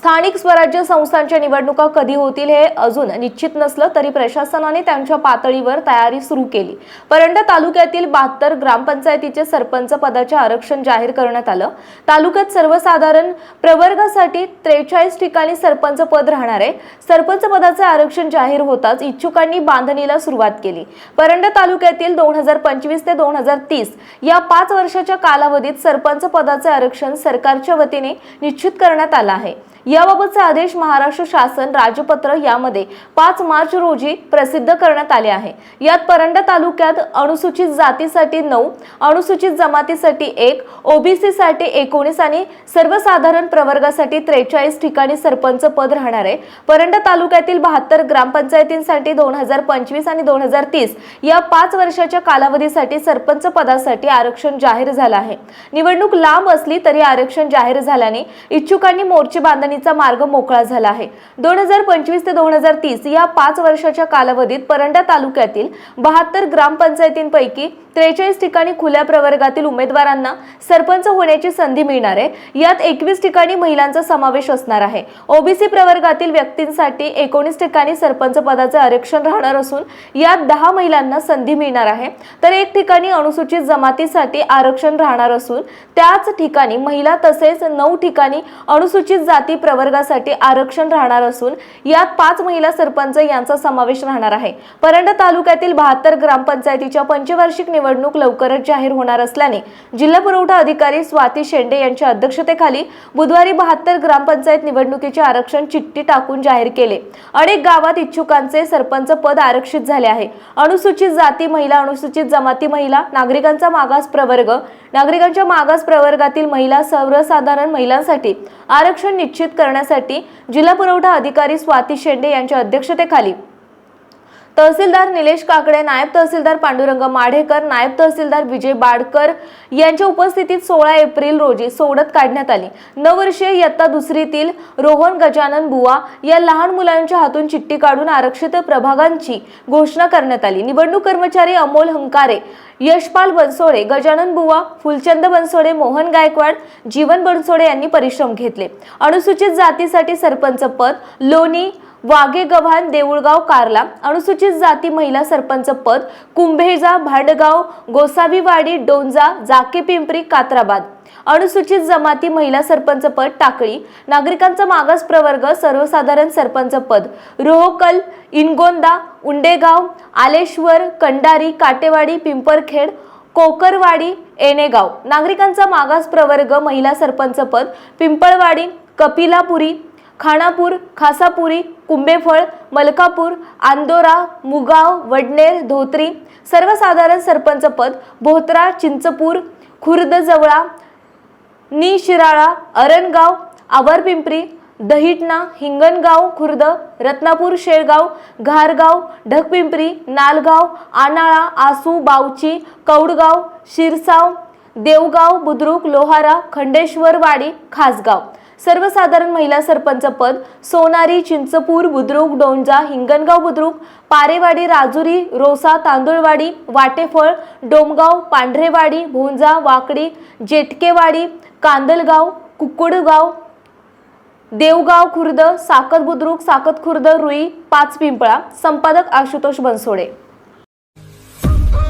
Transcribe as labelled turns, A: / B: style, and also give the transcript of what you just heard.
A: स्थानिक स्वराज्य संस्थांच्या निवडणुका कधी होतील हे अजून निश्चित नसलं तरी प्रशासनाने त्यांच्या पातळीवर तयारी सुरू केली. परंडा तालुक्यातील बहात्तर ग्रामपंचायतीचे सरपंच पदाचे आरक्षण जाहीर करण्यात आलं. तालुक्यात सर्वसाधारण प्रवर्गासाठी त्रेचाळीस ठिकाणी सरपंच पद राहणार आहे. सरपंच पदाचे आरक्षण जाहीर होताच इच्छुकांनी बांधणीला सुरुवात केली. परंडा तालुक्यातील दोन हजार पंचवीस ते दोन हजार तीस या पाच वर्षाच्या कालावधीत सरपंच पदाचे आरक्षण सरकारच्या वतीने निश्चित करण्यात आलं आहे. याबाबतचे आदेश महाराष्ट्र शासन राजपत्र यामध्ये पाच मार्च रोजी प्रसिद्ध करण्यात आले आहे. यात परंडा तालुक्यात अनुसूचित जातीसाठी नऊ अनुसूचित जमातीसाठी एक ओबीसी साठी एकोणीस आणि सर्वसाधारण प्रवर्गासाठी त्रेचाळीस ठिकाणी सरपंच पद राहणार आहे. परंडा तालुक्यातील बहात्तर ग्रामपंचायतींसाठी दोन हजार पंचवीस आणि दोन हजार तीस या पाच वर्षाच्या कालावधीसाठी सरपंच पदासाठी आरक्षण जाहीर झालं आहे. निवडणूक लांब असली तरी आरक्षण जाहीर झाल्याने इच्छुकांनी मोर्चे बांधणीचा मार्ग मोकळा झाला आहे. दोन हजार पंचवीस ते दोन हजार तीस या पाच वर्षाच्या कालावधीत परंडा तालुक्यातील बहात्तर ग्रामपंचायतींपैकी त्रेचाळीस ठिकाणी खुल्या प्रवर्गातील उमेदवारांना सरपंच होण्याची संधी मिळणार आहे. यात एकवीस ठिकाणी महिलांचा समावेश असणार आहे. ओबीसी प्रवर्गातील व्यक्तींसाठी एकोणीस ठिकाणी सरपंच पदाचे आरक्षण राहणार असून यात दहा महिलांना संधी मिळणार आहे. तर एक ठिकाणी अनुसूचित जमातीसाठी आरक्षण राहणार असून त्याच ठिकाणी महिला तसेच नऊ ठिकाणी अनुसूचित जाती प्रवर्गासाठी आरक्षण राहणार असून यात पाच महिला सरपंच यांचा समावेश राहणार आहे. परंडा तालुक्यातील बहात्तर ग्रामपंचायतीच्या पंचवार्षिक निवडणूक लवकरच जाहीर होणार असल्याने जिल्हा पुरवठा अधिकारी स्वाती शेंडे यांच्या अध्यक्षतेखाली बुधवारी बहात्तर ग्रामपंचायत निवडणुकीचे आरक्षण चिठ्ठी टाकून जाहीर केले. अनेक गावात इच्छुकांचे सरपंच पद आरक्षित झाले आहे. अनुसूचित जाती महिला अनुसूचित जमाती महिला नागरिकांचा मागास प्रवर्ग नागरिकांच्या मागास प्रवर्गातील महिला सर्वसाधारण महिलांसाठी आरक्षण निश्चित करण्यासाठी जिल्हा पुरवठा अधिकारी स्वाती शेंडे यांच्या अध्यक्षतेखाली तहसीलदार निलेश काकडे नायब तहसीलदार पांडुरंग माढेकर नायब तहसीलदार विजय बाडकर यांच्या उपस्थितीत सोळा एप्रिल रोजी सोडत काढण्यात आली. नववर्षीय इयत्ता दुसरीतील रोहन गजानन बुवा या लहान मुलांच्या हातून चिठ्ठी काढून आरक्षित प्रभागांची घोषणा करण्यात आली. निवडणूक कर्मचारी अमोल हंकारे यशपाल बनसोडे गजानन बुवा फुलचंद बनसोडे मोहन गायकवाड जीवन बनसोडे यांनी परिश्रम घेतले. अनुसूचित जातीसाठी सरपंच पद लोणी वाघे गव्हाण देऊळगाव कारला अनुसूचित जाती महिला सरपंच पद कुंभेजा भांडगाव गोसावीवाडी डोंजा जाके पिंपरी कात्राबाद. अनुसूचित जमाती महिला सरपंच पद टाकळी नागरिकांचा मागास प्रवर्ग सर्वसाधारण सरपंच पद. रोहकल इनगोंदा उंडेगाव आलेश्वर कंडारी काटेवाडी पिंपरखेड कोकरवाडी एनेगाव. नागरिकांचा मागास प्रवर्ग महिला सरपंच पद पिंपळवाडी कपिलापुरी खानापूर खासापुरी कुंभेफळ मलकापूर आंदोरा मुगाव वडनेर धोत्री सर्वसाधारण सरपंच पद भोत्रा चिंचपूर खुर्दजवळा निशिराळा अरणगाव आवरपिंपरी दहिटणा हिंगणगाव खुर्द रत्नापूर शेळगाव घारगाव ढकपिंपरी नालगाव आनाळा आसू बावची कौडगाव शिरसाव देवगाव बुद्रुक लोहारा खंडेश्वरवाडी खासगाव. सर्वसाधारण महिला सरपंच पद सोनारी चिंचपूर बुद्रुक डोंजा हिंगणगाव बुद्रुक पारेवाडी राजुरी रोसा तांदुळवाडी वाटेफळ डोमगाव पांढरेवाडी भोंजा वाकडी जेटकेवाडी कांदलगाव कुकुडगाव देवगाव खुर्द साकत बुद्रुक साकत खुर्द रुई पाच पिंपळा संपादक आशुतोष बनसोडे.